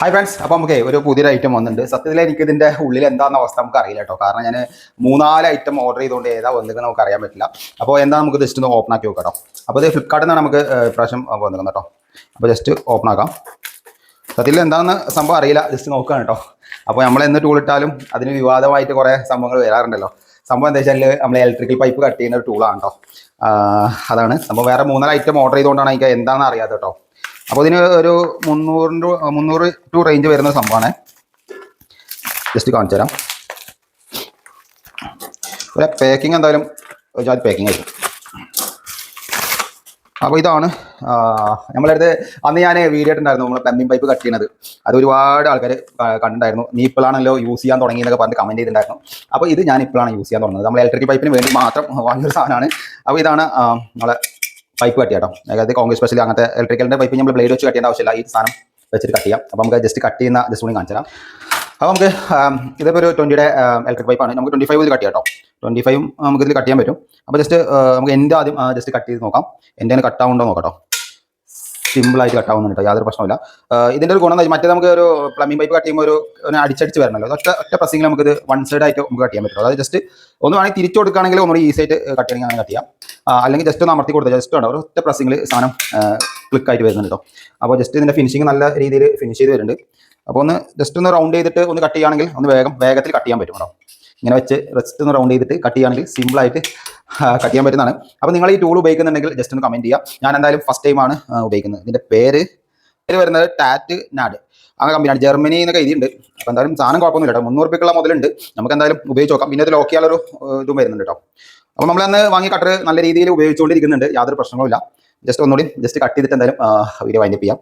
Hi friends അപ്പോൾ നമുക്ക് ഒരു പുതിയൊരു ഐറ്റം വന്നിട്ടുണ്ട്. സത്യത്തിൽ എനിക്ക് ഇതിന്റെ ഉള്ളിൽ എന്താണെന്ന അവസ്ഥ നമുക്ക് അറിയില്ല കേട്ടോ. കാരണം ഞാൻ മൂന്നാൽ ഐറ്റം ഓർഡർ ചെയ്തുകൊണ്ട് ഏതാ വന്നിരിക്കുന്നത് നമുക്ക് അറിയാൻ പറ്റില്ല. അപ്പോൾ എന്താ നമുക്ക് ജസ്റ്റ് ഒന്ന് ഓപ്പൺ ആക്കി നോക്കാം അപ്പോൾ ഇത് ഫ്ലിപ്കാർട്ടിൽ നിന്നാണ് നമുക്ക് ഇപ്രാവശ്യം വന്നിരിക്കുന്നത് കേട്ടോ. അപ്പോൾ ജസ്റ്റ് ഓപ്പൺ ആക്കാം. സത്യത്തിൽ എന്താണെന്ന് സംഭവം അറിയില്ല. ജസ്റ്റ് നോക്കുകയാണ് കേട്ടോ. അപ്പോൾ നമ്മൾ എന്ന് ടൂൾ ഇട്ടാലും അതിന് വിവാദമായിട്ട് കുറേ സംഭവങ്ങൾ വരാറുണ്ടല്ലോ. സംഭവം എന്താ വെച്ചാൽ നമ്മൾ ഇലക്ട്രിക്കൽ പൈപ്പ് കട്ട് ചെയ്യുന്ന ഒരു ടൂളാണ് കേട്ടോ. അതാണ്. അപ്പോൾ വേറെ മൂന്നാൽ ഐറ്റം ഓർഡർ ചെയ്തുകൊണ്ടാണ് എനിക്ക് എന്താണെന്ന് അറിയാതെ കേട്ടോ. അപ്പോൾ ഇതിന് ഒരു മുന്നൂറിന്റെ മുന്നൂറ് ടു റേഞ്ച് വരുന്ന സംഭവമാണ് ജസ്റ്റ് കാണിച്ചു തരാം. ഒരു പാക്കിംഗ് എന്തായാലും ഒരു പാക്കിംഗ് ആയിരിക്കും. അപ്പോൾ ഇതാണ് നമ്മളടുത്ത് അന്ന് ഞാൻ വീഡിയോ ഉണ്ടായിരുന്നു നമ്മൾ പ്ലംബിംഗ് പൈപ്പ് കട്ട് ചെയ്യുന്നത് അത് ഒരുപാട് ആൾക്കാർ കണ്ടിട്ടുണ്ടായിരുന്നു. നീ ഇപ്പോഴാണല്ലോ യൂസ് ചെയ്യാൻ തുടങ്ങി എന്നൊക്കെ പറഞ്ഞ് കമന്റ് ചെയ്തിട്ടുണ്ടായിരുന്നു. അപ്പോൾ ഇത് ഞാൻ ഇപ്പോഴാണ് യൂസ് ചെയ്യാൻ തുടങ്ങുന്നത്. നമ്മൾ ഇലക്ട്രിക് പൈപ്പിന് വേണ്ടി മാത്രം വാങ്ങിയൊരു സാധനമാണ്. അപ്പോൾ ഇതാണ് നമ്മളെ പൈപ്പ് കട്ട് ചെയ്യാം അതായത് കോൺഗ്രസ് സ്പെഷ്യലി അങ്ങനത്തെ ഇലക്ട്രിക്കലിന്റെ പൈപ്പ് നമ്മൾ ബ്ലേഡ് വെച്ച് കട്ട് ചെയ്യേണ്ട ആവശ്യമില്ല. ഈ സാധനം വെച്ചിട്ട് കട്ട് ചെയ്യാം. അപ്പോൾ നമുക്ക് ജസ്റ്റ് കട്ട് ചെയ്യുന്ന ജസ്റ്റ് കൂടി കാണിച്ചു തരാം അപ്പോൾ നമുക്ക് ഇതിപ്പോൾ ഒരു ട്വന്റിയുടെ ഇലക്ട്രിക് പൈപ്പാണ് നമുക്ക് ട്വന്റി ഫൈവ് ഇത് കട്ട് ചെയ്യാം ട്വന്റി ഫൈവും നമുക്ക് ഇതിൽ കട്ട് ചെയ്യാൻ പറ്റും. അപ്പോൾ ജസ്റ്റ് നമുക്ക് എന്റെ ആദ്യം ജസ്റ്റ് കട്ട് ചെയ്ത് നോക്കാം. എന്റെ കട്ട് ആവുണ്ടോ നോക്കട്ടോ. സിമ്പിളായിട്ട് കട്ട് ആവുന്നുണ്ട് കേട്ടോ യാതൊരു പ്രശ്നമില്ല ഇതിന്റെ ഒരു ഗുണം മറ്റേ നമുക്ക് ഒരു പ്ലംബിംഗ് പൈപ്പ് കട്ട് ചെയ്യുമ്പോൾ ഒരു അടിച്ചടിച്ച് വരണമല്ലോ ഒറ്റ ഒറ്റ പ്രസിംഗിൽ നമുക്ക് ഇത് വൺ സൈഡ് ആയിട്ട് നമുക്ക് കട്ട് ചെയ്യാൻ പറ്റും അതായത് ജസ്റ്റ് ഒന്ന് വേണമെങ്കിൽ തിരിച്ചു കൊടുക്കുകയാണെങ്കിൽ ഒന്നുകൂടി ഈസി ആയിട്ട് കട്ട് ചെയ്യണമെങ്കിൽ അങ്ങനെ കട്ട് ചെയ്യാം. അല്ലെങ്കിൽ ജസ്റ്റ് ഒന്ന് അമർത്തി കൊടുത്താൽ ജസ്റ്റ് വേണം ഒറ്റ പ്രസിംഗിൽ സാധനം ക്ലിക്ക് ആയിട്ട് വരുന്നുണ്ട് കേട്ടോ അപ്പോൾ ജസ്റ്റ് ഇതിന്റെ ഫിനിഷിംഗ് നല്ല രീതിയിൽ ഫിനിഷ് ചെയ്ത് വരുന്നുണ്ട്. അപ്പോൾ ഒന്ന് ജസ്റ്റ് ഒന്ന് റൗണ്ട് ചെയ്തിട്ട് ഒന്ന് കട്ട് ചെയ്യുകയാണെങ്കിൽ ഒന്ന് വേഗം വേഗത്തിൽ കട്ട് ചെയ്യാൻ പറ്റും കേട്ടോ ഇങ്ങനെ വെച്ച് ജസ്റ്റ് ഒന്ന് റൗണ്ട് ചെയ്തിട്ട് കട്ട് ചെയ്യുകയാണെങ്കിൽ സിമ്പിളായിട്ട് കട്ട് ചെയ്യാൻ പറ്റുന്നതാണ്. അപ്പോൾ നിങ്ങൾ ഈ ടൂൾ ഉപയോഗിക്കുന്നുണ്ടെങ്കിൽ ജസ്റ്റ് ഒന്ന് കമന്റ് ചെയ്യുക. ഞാൻ എന്തായാലും ഫസ്റ്റ് ടൈമാണ് ഉപയോഗിക്കുന്നത്. ഇതിന്റെ പേര് പേര് വരുന്നത് ടാറ്റ് നാഡ് അങ്ങനെ കമ്പനിയാണ് ജർമ്മനി എന്നൊക്കെ എഴുതിയിട്ടുണ്ട്. അപ്പോൾ എന്തായാലും സാധനം കുഴപ്പമൊന്നുമില്ല കേട്ടോ. മുന്നൂറ് റുപ്യക്കുള്ള മുതലുണ്ട്. നമുക്ക് എന്തായാലും ഉപയോഗിച്ച് നോക്കാം. പിന്നെ ഇത് ലോക്ക് ചെയ്യാനൊരു ഇതും വരുന്നുണ്ട് കേട്ടോ. അപ്പോൾ നമ്മളന്ന് വാങ്ങിയ കട്ടർ നല്ല രീതിയിൽ ഉപയോഗിച്ചുകൊണ്ടിരിക്കുന്നുണ്ട്. യാതൊരു പ്രശ്നങ്ങളുമില്ല ജസ്റ്റ് ഒന്നുകൂടി ജസ്റ്റ് കട്ട് ചെയ്തിട്ട് എന്തായാലും വീഡിയോ വൈൻഡപ്പ് ചെയ്യാം.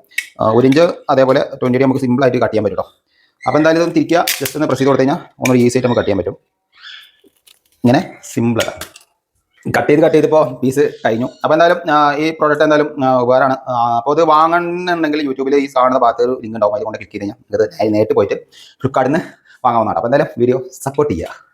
ഒരു ഇഞ്ച് അതേപോലെ ട്വന്റി നമുക്ക് സിമ്പിളായിട്ട് കട്ട് ചെയ്യാൻ പറ്റും അപ്പോൾ എന്തായാലും ഇതൊന്ന് തിരിക്കുക. ജസ്റ്റ് ഒന്ന് പ്രസ് കൊടുത്തു കഴിഞ്ഞാൽ ഒന്നുകൂടി ഈസി ആയിട്ട് നമുക്ക് കട്ട് ചെയ്യാൻ പറ്റും. ഇങ്ങനെ സിമ്പിൾ കട്ട് ചെയ്ത് കട്ട് ചെയ്തിപ്പോൾ പീസ് കഴിഞ്ഞു. അപ്പോൾ എന്തായാലും ഈ പ്രോഡക്റ്റ് എന്തായാലും ഉപകാരമാണ്. അപ്പോൾ ഇത് വാങ്ങണമെന്നുണ്ടെങ്കിൽ യൂട്യൂബിൽ ഈ കാണുന്ന ഭാഗത്ത് ഒരു ലിങ്ക് ഉണ്ടാവും. അതുകൊണ്ട് ക്ലിക്ക് ചെയ്ത് കഴിഞ്ഞാൽ നിങ്ങൾക്ക് നേരിട്ട് പോയിട്ട് ഫ്ലിപ്കാർട്ടിൽ നിന്ന് വാങ്ങാവുന്നതാണ്. അപ്പോൾ എന്തായാലും വീഡിയോ സപ്പോർട്ട് ചെയ്യുക.